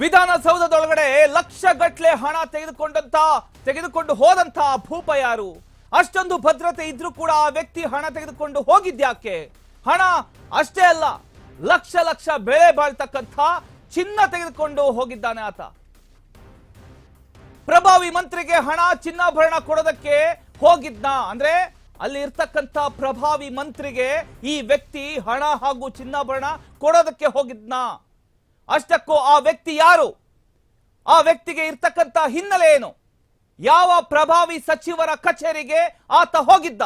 ವಿಧಾನಸೌಧದೊಳಗಡೆ ಲಕ್ಷ ಗಟ್ಲೆ ಹಣ ತೆಗೆದುಕೊಂಡಂತ, ತೆಗೆದುಕೊಂಡು ಹೋದಂತ ಭೂಪ ಯಾರು? ಅಷ್ಟೊಂದು ಭದ್ರತೆ ಇದ್ರೂ ಕೂಡ ಆ ವ್ಯಕ್ತಿ ಹಣ ತೆಗೆದುಕೊಂಡು ಹೋಗಿದ್ಯಾಕೆ? ಹಣ ಅಷ್ಟೇ ಅಲ್ಲ, ಲಕ್ಷ ಲಕ್ಷ ಬೆಳೆ ಬಾಳ್ತಕ್ಕಂಥ ಚಿನ್ನ ತೆಗೆದುಕೊಂಡು ಹೋಗಿದ್ದಾನೆ ಆತ. ಪ್ರಭಾವಿ ಮಂತ್ರಿಗೆ ಹಣ, ಚಿನ್ನಾಭರಣ ಕೊಡೋದಕ್ಕೆ ಹೋಗಿದ್ನ. ಅಂದ್ರೆ ಅಲ್ಲಿ ಇರ್ತಕ್ಕಂಥ ಪ್ರಭಾವಿ ಮಂತ್ರಿಗೆ ಈ ವ್ಯಕ್ತಿ ಹಣ ಹಾಗೂ ಚಿನ್ನಾಭರಣ ಕೊಡೋದಕ್ಕೆ ಹೋಗಿದ್ನ. ಅಷ್ಟಕ್ಕೂ ಆ ವ್ಯಕ್ತಿ ಯಾರು? ಆ ವ್ಯಕ್ತಿಗೆ ಇರ್ತಕ್ಕಂಥ ಹಿನ್ನೆಲೆ ಏನು? ಯಾವ ಪ್ರಭಾವಿ ಸಚಿವರ ಕಚೇರಿಗೆ ಆತ ಹೋಗಿದ್ದ?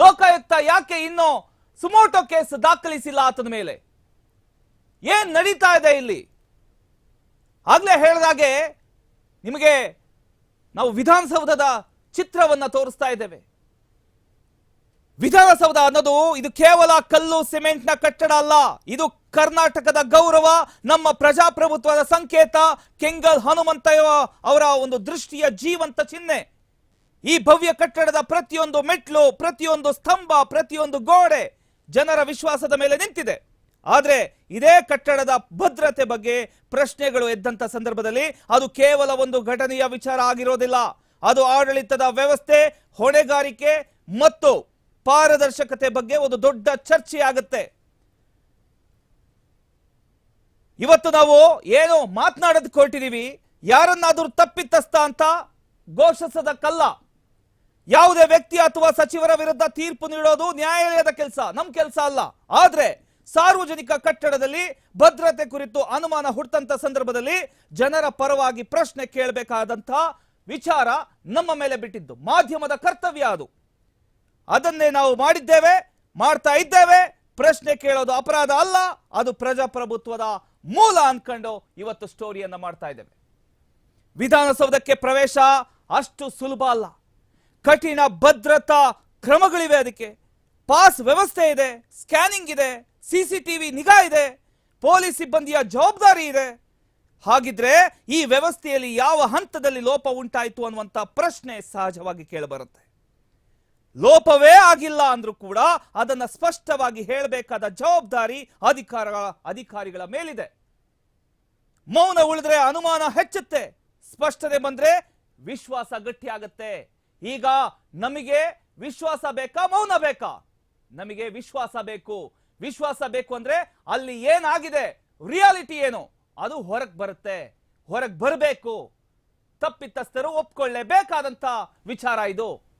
ಲೋಕಾಯುಕ್ತ ಯಾಕೆ ಇನ್ನು ಸುಮೋಟೋ ಕೇಸ್ ದಾಖಲಿಸಿಲ್ಲ ಆತನ ಮೇಲೆ? ಏನ್ ನಡೀತಾ ಇದೆ ಇಲ್ಲಿ? ಆಗ್ಲೇ ಹೇಳಿದಾಗೆ ನಿಮಗೆ ನಾವು ವಿಧಾನಸೌಧದ ಚಿತ್ರವನ್ನ ತೋರಿಸ್ತಾ ಇದ್ದೇವೆ. ವಿಧಾನಸೌಧ ಅನ್ನೋದು ಇದು ಕೇವಲ ಕಲ್ಲು ಸಿಮೆಂಟ್ನ ಕಟ್ಟಡ ಅಲ್ಲ. ಇದು ಕರ್ನಾಟಕದ ಗೌರವ, ನಮ್ಮ ಪ್ರಜಾಪ್ರಭುತ್ವದ ಸಂಕೇತ, ಕೆಂಗಲ್ ಹನುಮಂತಯ್ಯ ಅವರ ಒಂದು ದೃಷ್ಟಿಯ ಜೀವಂತ ಚಿಹ್ನೆ. ಈ ಭವ್ಯ ಕಟ್ಟಡದ ಪ್ರತಿಯೊಂದು ಮೆಟ್ಲು, ಪ್ರತಿಯೊಂದು ಸ್ತಂಭ, ಪ್ರತಿಯೊಂದು ಗೋಡೆ ಜನರ ವಿಶ್ವಾಸದ ಮೇಲೆ ನಿಂತಿದೆ. ಆದರೆ ಇದೇ ಕಟ್ಟಡದ ಭದ್ರತೆ ಬಗ್ಗೆ ಪ್ರಶ್ನೆಗಳು ಎದ್ದಂತ ಸಂದರ್ಭದಲ್ಲಿ ಅದು ಕೇವಲ ಒಂದು ಘಟನೆಯ ವಿಚಾರ ಆಗಿರೋದಿಲ್ಲ. ಅದು ಆಡಳಿತದ ವ್ಯವಸ್ಥೆ, ಹೊಣೆಗಾರಿಕೆ ಮತ್ತು ಪಾರದರ್ಶಕತೆ ಬಗ್ಗೆ ಒಂದು ದೊಡ್ಡ ಚರ್ಚೆ ಆಗುತ್ತೆ ಇವತ್ತು ನಾವು ಏನು ಮಾತನಾಡೋದಕ್ಕೆ ಹೊರಟಿದ್ದೀವಿ ಯಾರನ್ನಾದರೂ ತಪ್ಪಿತಸ್ಥ ಅಂತ ಘೋಷಿಸದ ಕಲ್ಲ. ಯಾವುದೇ ವ್ಯಕ್ತಿ ಅಥವಾ ಸಚಿವರ ವಿರುದ್ಧ ತೀರ್ಪು ನೀಡೋದು ನ್ಯಾಯಾಲಯದ ಕೆಲಸ, ನಮ್ ಕೆಲಸ ಅಲ್ಲ. ಆದ್ರೆ ಸಾರ್ವಜನಿಕ ಕಟ್ಟಡದಲ್ಲಿ ಭದ್ರತೆ ಕುರಿತು ಅನುಮಾನ ಹುಟ್ಟಂತ ಸಂದರ್ಭದಲ್ಲಿ ಜನರ ಪರವಾಗಿ ಪ್ರಶ್ನೆ ಕೇಳಬೇಕಾದಂತಹ ವಿಚಾರ ನಮ್ಮ ಮೇಲೆ ಬಿಟ್ಟಿದ್ದು. ಮಾಧ್ಯಮದ ಕರ್ತವ್ಯ ಅದು. ಅದನ್ನೇ ನಾವು ಮಾಡಿದ್ದೇವೆ, ಮಾಡ್ತಾ ಇದ್ದೇವೆ. ಪ್ರಶ್ನೆ ಕೇಳೋದು ಅಪರಾಧ ಅಲ್ಲ, ಅದು ಪ್ರಜಾಪ್ರಭುತ್ವದ ಮೂಲ ಅನ್ಕೊಂಡು ಇವತ್ತು ಸ್ಟೋರಿಯನ್ನ ಮಾಡ್ತಾ ಇದ್ದೇವೆ. ವಿಧಾನಸೌಧಕ್ಕೆ ಪ್ರವೇಶ ಅಷ್ಟು ಸುಲಭ ಅಲ್ಲ. ಕಠಿಣ ಭದ್ರತಾ ಕ್ರಮಗಳಿವೆ ಅದಕ್ಕೆ. ಪಾಸ್ ವ್ಯವಸ್ಥೆ ಇದೆ, ಸ್ಕ್ಯಾನಿಂಗ್ ಇದೆ ಸಿಸಿಟಿವಿ ನಿಗಾ ಇದೆ, ಪೊಲೀಸ್ ಸಿಬ್ಬಂದಿಯ ಜವಾಬ್ದಾರಿ ಇದೆ. ಹಾಗಿದ್ರೆ ಈ ವ್ಯವಸ್ಥೆಯಲ್ಲಿ ಯಾವ ಹಂತದಲ್ಲಿ ಲೋಪ ಉಂಟಾಯಿತು ಅನ್ನುವಂತ ಪ್ರಶ್ನೆ ಸಹಜವಾಗಿ ಕೇಳಬರುತ್ತೆ. ಲೋಪವೇ ಆಗಿಲ್ಲ ಅಂದ್ರೂ ಕೂಡ ಅದನ್ನ ಸ್ಪಷ್ಟವಾಗಿ ಹೇಳಬೇಕಾದ ಜವಾಬ್ದಾರಿ ಅಧಿಕಾರ ಅಧಿಕಾರಿಗಳ ಮೇಲಿದೆ. ಮೌನ ಉಳಿದ್ರೆ ಅನುಮಾನ ಹೆಚ್ಚುತ್ತೆ. ಸ್ಪಷ್ಟತೆ ಬಂದ್ರೆ ವಿಶ್ವಾಸ ಗಟ್ಟಿಯಾಗತ್ತೆ ಈಗ ನಮಗೆ ವಿಶ್ವಾಸ ಬೇಕಾ, ಮೌನ ಬೇಕಾ? ನಮಗೆ ವಿಶ್ವಾಸ ಬೇಕು. ವಿಶ್ವಾಸ ಬೇಕು ಅಂದ್ರೆ ಅಲ್ಲಿ ಏನಾಗಿದೆ? ರಿಯಾಲಿಟಿ ಏನು? ಅದು ಹೊರಗ್ ಬರುತ್ತೆ. ಹೊರಗ್ ಬರಬೇಕು. ತಪ್ಪಿತಸ್ಥರು ಒಪ್ಕೊಳ್ಳೇಬೇಕಾದಂತ ವಿಚಾರ ಇದು.